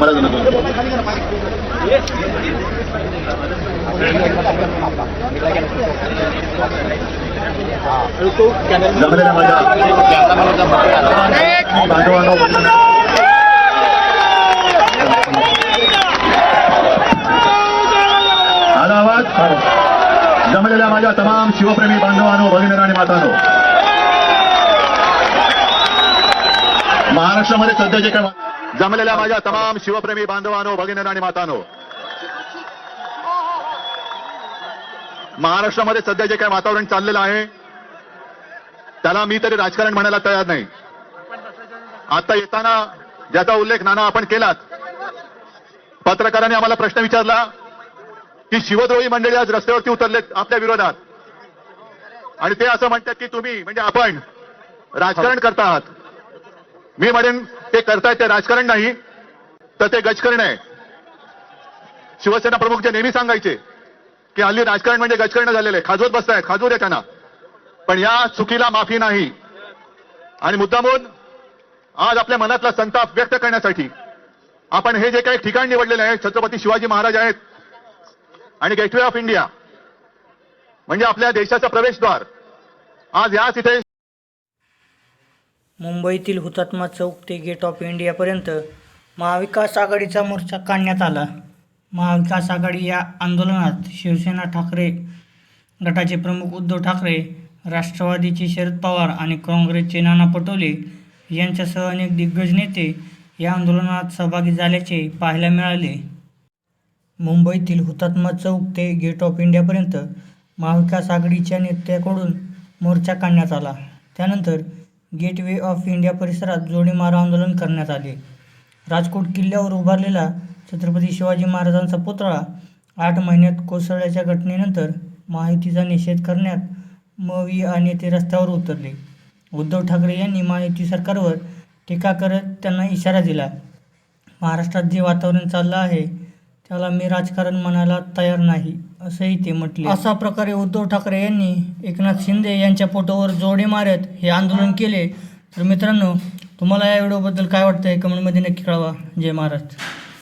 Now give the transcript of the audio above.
मला जमत जमलेल्या माझ्या बांधवांनो आला आवाज जमलेल्या माझ्या तमाम शिवप्रेमी बांधवांनो भगिनी आणि मातांनो महाराष्ट्रामध्ये सध्या जे काय वा- जमलेल्या माझ्या तमाम शिवप्रेमी बांधवांनो भगिनी आणि मातांनो. महाराष्ट्रामध्ये सध्या जे काय वातावरण चाललेलं आहे त्याला मी तरी राजकारण म्हणायला तयार नाही. आता येताना ज्याचा उल्लेख नाना आपण केलात पत्रकारांनी आम्हाला प्रश्न विचारला की शिवद्रोही मंडळी आज रस्त्यावरती उतरलेत आपल्या विरोधात. आणि ते असं म्हणतात की तुम्ही म्हणजे आपण राजकारण करता आहात मी म्हणेन ते करतायत ते राजकारण नाही तर ते गजकरण आहे. शिवसेना प्रमुख जे नेहमी सांगायचे की हल्ली राजकारण म्हणजे गजकरण झालेलं आहे. खाजवत बसतायत खाजवू दे त्यांना. पण या चुकीला माफी नाही. आणि मुद्दामून आज आपल्या मनातला संताप व्यक्त करण्यासाठी आपण हे जे काही ठिकाण निवडलेले आहे छत्रपती शिवाजी महाराज आहेत आणि गेटवे ऑफ इंडिया म्हणजे आपल्या देशाचं प्रवेशद्वार आज याच इथे मुंबईतील हुतात्मा चौक ते गेट ऑफ इंडियापर्यंत महाविकास आघाडीचा मोर्चा काढण्यात आला. महाविकास आघाडी या आंदोलनात शिवसेना ठाकरे गटाचे प्रमुख उद्धव ठाकरे राष्ट्रवादीचे शरद पवार आणि काँग्रेसचे नाना पटोले यांच्यासह अनेक दिग्गज नेते या आंदोलनात सहभागी झाल्याचे पाहायला मिळाले. मुंबईतील हुतात्मा चौक ते गेट ऑफ इंडियापर्यंत महाविकास आघाडीच्या नेत्याकडून मोर्चा काढण्यात आला. त्यानंतर गेटवे ऑफ इंडिया परिसरात जोडीमार आंदोलन करण्यात आले. राजकोट किल्ल्यावर उभारलेला छत्रपती शिवाजी महाराजांचा पुतळा आठ महिन्यात कोसळल्याच्या घटनेनंतर माहितीचा निषेध करण्यात मवी आणि ते रस्त्यावर उतरले. उद्धव ठाकरे यांनी माहिती सरकारवर टीका करत त्यांना इशारा दिला. महाराष्ट्रात जे वातावरण चाललं आहे त्याला मी राजकारण म्हणायला तयार नाही. असंही ते म्हटले. अशा प्रकारे उद्धव ठाकरे यांनी एकनाथ शिंदे यांच्या फोटोवर जोडे मारत हे आंदोलन केले. तर मित्रांनो तुम्हाला या व्हिडिओबद्दल काय वाटतं आहे कमेंटमध्ये नक्की कळवा. जय महाराष्ट्र.